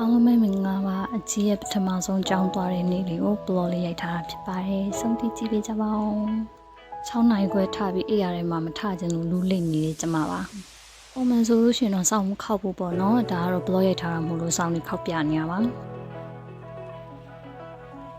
အားလုံးပဲမင်္ဂလာပါအကြီးရဲ့ပထမဆုံးကြောင်းသွားတဲ့နေ့လေးကိုဘလော့လေးရိုက်ထားတာဖြစ်ပါတယ်။ဆုံးဖြတ်ကြည့်ပေးကြပါဦး။6နိုင်ခွဲထပြီးအေးရတယ်မှာမထခြင်းလို့လူလိမ့်နေကြမှာပါ။ပုံမှန်ဆိုလို့ရှိရင်တော့စောင့်မခောက်ဖို့ပေါ့နော်။ဒါကတော့ဘလော့ရိုက်ထားတာမဟုတ်လို့စောင့်နေခောက်ပြနေရပါ။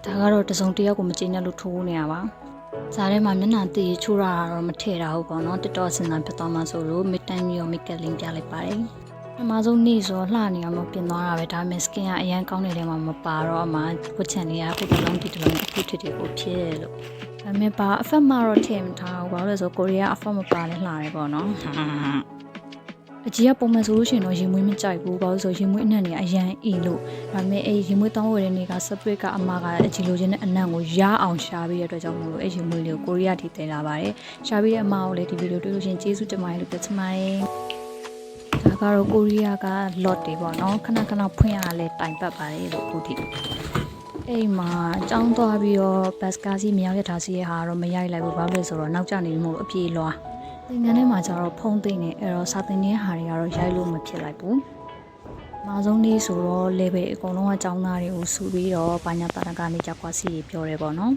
ဒါကတော့တစုံတစ်ယောက်ကိုမကြည့်နဲ့လို့ထိုးနေရပါ။ဇာထဲမှာမျက်နှာတည်ချိုးရတာတော့မထည့်တာဟုတ်ပေါ့နော်။တက်တော့စင်တာဖြစ်သွားမှဆိုလို့မစ်တိုင်းမျိုးမိတ်ကပ်လင်းပြလိုက်ပါတယ်။ ပထမဆုံးနေ့ဆိုတော့လှနေအောင်လို့ပြင်သွားတာပဲဒါပေမဲ့ skin ကအရန်ကောင်းနေတဲ့မှာမပါတော့အမှဝတ်ချန်လေးကအခုတစ်လုံးဒီတစ်လုံးအခုထစ်ထစ်ကိုဖြစ်လို့ဒါပေမဲ့ပါအဖက်မှာတော့ထည့်မထားဘူးဘာလို့လဲဆိုကိုရီးယားအဖက်မပါလဲလှတယ်ပေါ့နော်အကြီးကပုံမှန်ဆိုလို့ရှိရင်တော့ရင်မွေးမကြိုက်ဘူးဘာလို့လဲဆိုရင်မွေးအနံ့နေအရန်အီလို့ဒါပေမဲ့အဲရင်မွေးတောင်းဝယ်တဲ့နေ့က separate ကအမကအကြီးလိုချင်တဲ့အနံ့ကိုရအောင်ရှားပြီးရတဲ့အတွက်ကြောင့်မို့လို့အဲရင်မွေးလေးကိုကိုရီးယားထိတင်လာပါတယ်ရှားပြီးတဲ့အမကိုလည်းဒီဗီဒီယိုတွေ့လို့ရှိရင်ကျေးဇူးတင်ပါတယ်လို့ပြောချင်ပါတယ်ဒါ ကတော့ကိုရီးယားက lot တွေပေါ့နော်ခဏခဏဖွင့်ရလဲတိုင်ပတ်ပါတယ်လို့အခုထိအဲ့မှာចောင်းသွားပြီးတော့ဘတ်စကားစီမြောက်ရထားစီရဲ့ဟာတော့မရိုက်လိုက်ဘူးဘာလို့လဲဆိုတော့နောက်ကျနေမှုလို့အပြေလွာသင်္ကန်းထဲမှာကျတော့ဖုံးသိမ့်နေအဲ့တော့စာသင်တဲ့ဟာတွေကတော့ရိုက်လို့မဖြစ်လိုက်ဘူးမဆုံးလေးဆိုတော့ level အကုန်လုံးကចောင်းသားတွေကိုစုပြီးတော့ဘာညာတာကနေကြကွာစီပြောတယ်ပေါ့နော်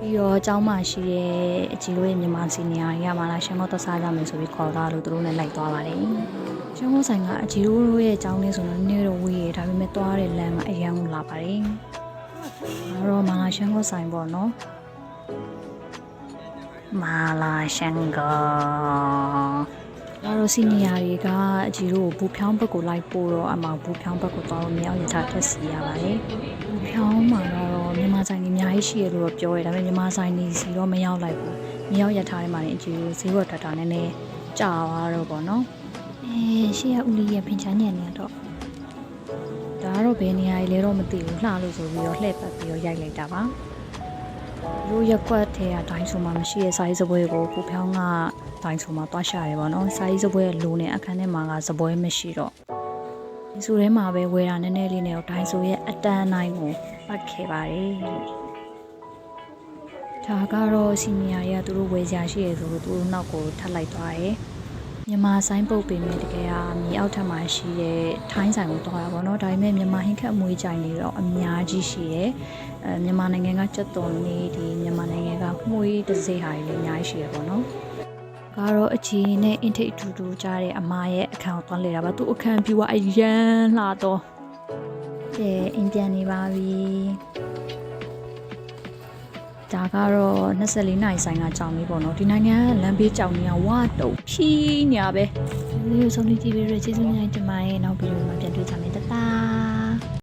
ပြီးတော့အเจ้าမရှိတဲ့အကြီးတို့ရဲ့မြန်မာစီနီယာတွေကမှလာရှင်တော့တစားကြမယ်ဆိုပြီးခေါ်တာလို့သူတို့နဲ့လိုက်သွားပါတယ်။ရှင်မိုးဆိုင်ကအကြီးတို့ရဲ့အเจ้าလေးဆိုတော့နည်းနည်းတော့ဝေးရဒါပေမဲ့သွားတဲ့လမ်းကအရန်ကိုလာပါတယ်။ဒါတော့မာလာရှင်ကိုဆိုင်ပေါ့နော်။မာလာရှင်ကိုဒါတော့စီနီယာတွေကအကြီးတို့ကိုဘူဖြောင်းဘက်ကိုလိုက်ပို့တော့အမှဘူဖြောင်းဘက်ကိုသွားလို့မြောက်ရထားတက်စီရပါတယ်။ ရှိရလို့တော့ပြောရဲဒါပေမဲ့မြန်မာဆိုင်ကြီးစီတော့မရောက်လိုက်ဘူး။မြောက်ရထားထဲမှာလည်းအကြီးတို့ဈေးဝယ်ထွက်တာနည်းနည်းကြာသွားတော့ပေါ့နော်။အဲရှေ့ကဦးလေးရဲ့ဖင်ချမ်းညံနေတော့ဒါကတော့ဘယ်နေရာကြီးလဲတော့မသိဘူးလှလို့ဆိုပြီးတော့လှည့်ပတ်ပြီးတော့ရိုက်လိုက်တာပါ။ရိုးရက်ကွက်ထဲကဒိုင်းဆိုမှမရှိရဲ့စာရေးစပွဲကိုပူဖြောင်းကဒိုင်းဆိုမှတွားရှာတယ်ပေါ့နော်။စာရေးစပွဲလိုနေအခန်းထဲမှာကစပွဲမရှိတော့ဒီဆိုထဲမှာပဲဝယ်တာနည်းနည်းလေးနဲ့တော့ဒိုင်းဆိုရဲ့အတန်းနိုင်ကိုပတ်ခဲ့ပါတယ်လို့ ဒါကတော့စီနီယာတွေကသူတို့ဝယ်ကြရှိရဆိုလို့သူတို့နောက်ကိုထပ်လိုက်သွားတယ်။မြန်မာဆိုင်ပုတ်ပေမဲ့တကယ်ကမြေအောက်ထပ်မှာရှိတဲ့ထိုင်းဆိုင်ကိုသွားတာပေါ့နော်ဒါပေမဲ့မြန်မာဟင်းခက်အမွေးကြိုင်နေတော့အများကြီးရှိရဲအဲမြန်မာနိုင်ငံကကြက်သွန်နေဒီမြန်မာနိုင်ငံကမှုေးတစ်စိဟာတွေလည်းအများကြီးရှိရပေါ့နော်ကတော့အကြီးနဲ့အင်ထိတ်အတူတူကြားတဲ့အမရဲ့အခန်းကိုသွားလေတာပါသူအခန်းပြူကအရန်လှတော့ကဲအင်ပြန်နေပါပြီ ဒါကတော့24နိုင်ဆိုင်ကကြောင်လေးပေါ့နော်ဒီနိုင်ငံကလမ်းဘေးကြောင်ကြီးကဝါတုံဖြီးညာပဲဒီလိုဆုံးလေးကြည့်ပြီးရကျေးဇူးများတင်ပါတယ်နောက်ဗီဒီယိုမှာပြန်တွေ့ကြမယ်တတ်